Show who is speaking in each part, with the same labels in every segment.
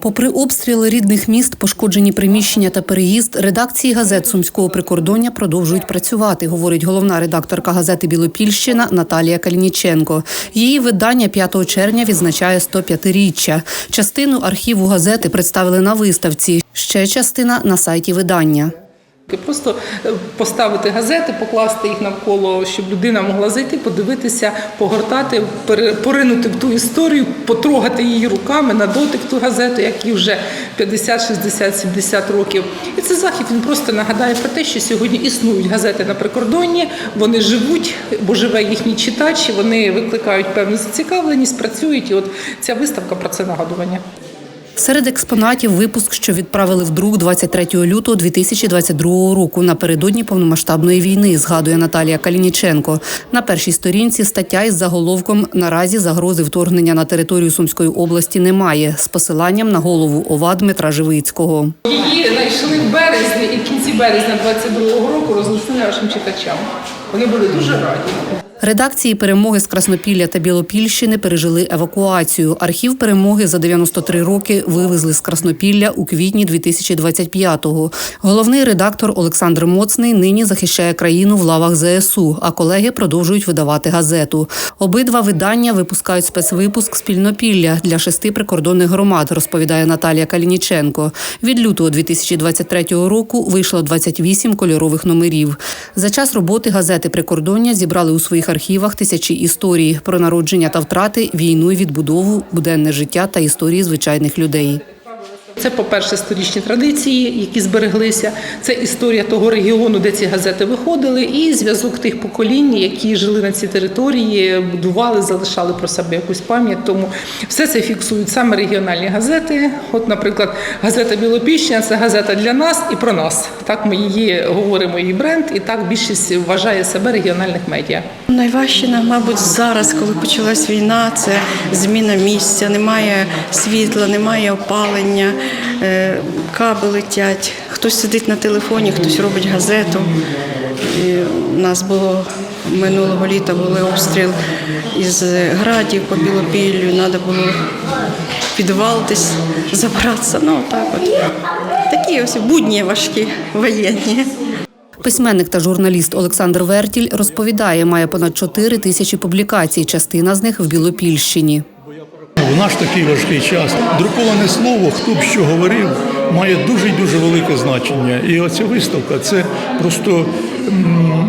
Speaker 1: Попри обстріли рідних міст, пошкоджені приміщення та переїзд, редакції газет Сумського прикордоння продовжують працювати, говорить головна редакторка газети Білопільщина Наталія Калініченко. Її видання 5 червня відзначає 105-річчя. Частину архіву газети представили на виставці. Ще частина на сайті видання.
Speaker 2: Просто е, поставити газети, покласти їх навколо, щоб людина могла зайти, подивитися, погортати, поринути в ту історію, потрогати її руками на дотик ту газету, як їй вже 50, 60, 70 років. І цей захід він просто нагадає про те, що сьогодні існують газети на прикордонні, вони живуть, бо живе їхній читач, вони викликають певну зацікавленість, працюють. І от ця виставка про це нагадування.
Speaker 1: Серед експонатів випуск, що відправили в друк 23 лютого 2022 року напередодні повномасштабної війни, згадує Наталія Калініченко. На першій сторінці стаття із заголовком Наразі загрози вторгнення на територію Сумської області немає з посиланням на голову ОВА Дмитра Живицького.
Speaker 2: Її знайшли в березні і в кінці березня 22-го року рознесли нашим читачам. Вони були дуже раді.
Speaker 1: Редакції перемоги з Краснопілля та Білопільщини пережили евакуацію. Архів перемоги за 93 роки вивезли з Краснопілля у квітні 2025-го. Головний редактор Олександр Моцний нині захищає країну в лавах ЗСУ, а колеги продовжують видавати газету. Обидва видання випускають спецвипуск спільнопілля для шести прикордонних громад, розповідає Наталія Калініченко. Від лютого 2023 року вийшло 28 кольорових номерів. За час роботи газети прикордоння зібрали у своїх архівах тисячі історій про народження та втрати, війну і відбудову, буденне життя та історії звичайних людей.
Speaker 2: Це, по-перше, сторічні традиції, які збереглися. Це історія того регіону, де ці газети виходили, і зв'язок тих поколінь, які жили на цій території, будували, залишали про себе якусь пам'ять. Тому все це фіксують саме регіональні газети. От, наприклад, газета Білопіщина це газета для нас і про нас. Так ми її говоримо, її бренд, і так більшість вважає себе регіональних медіа.
Speaker 3: Найважче, нам, мабуть, зараз, коли почалась війна, це зміна місця, немає світла, немає опалення, каби летять. Хтось сидить на телефоні, хтось робить газету. І у нас було минулого літа були обстріл із градів по Білопіллю, треба було підвал десь забратися. Ну, так от. Такі ось будні важкі воєнні.
Speaker 1: Письменник та журналіст Олександр Вертіль розповідає, має понад 4 тисячі публікацій, частина з них в Білопільщині.
Speaker 4: В наш такий важкий час друковане слово, хто б що говорив, має дуже дуже велике значення. І оця виставка це просто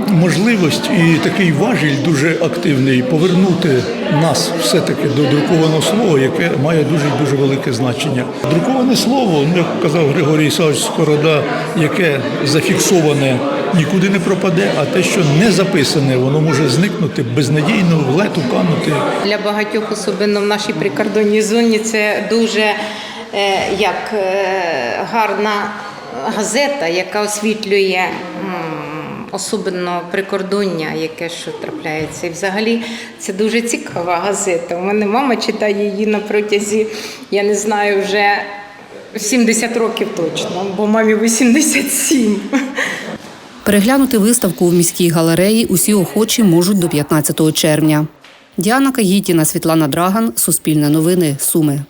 Speaker 4: можливість і такий важіль дуже активний повернути нас все-таки до друкованого слова, яке має дуже дуже велике значення. Друковане слово, ну, як казав Григорій Ісавович Скорода, яке зафіксоване. Нікуди не пропаде, а те, що не записане, воно може зникнути безнадійно в лету канути.
Speaker 5: Для багатьох, особливо в нашій прикордонній зоні, це дуже е, як е, гарна газета, яка освітлює особливо прикордоння, яке що трапляється. І взагалі це дуже цікава газета. У мене мама читає її на протязі, я не знаю, вже 70 років точно, бо мамі 87.
Speaker 1: Переглянути виставку у міській галереї усі охочі можуть до 15 червня. Діана Кагітіна, Світлана Драган, Суспільне новини, Суми.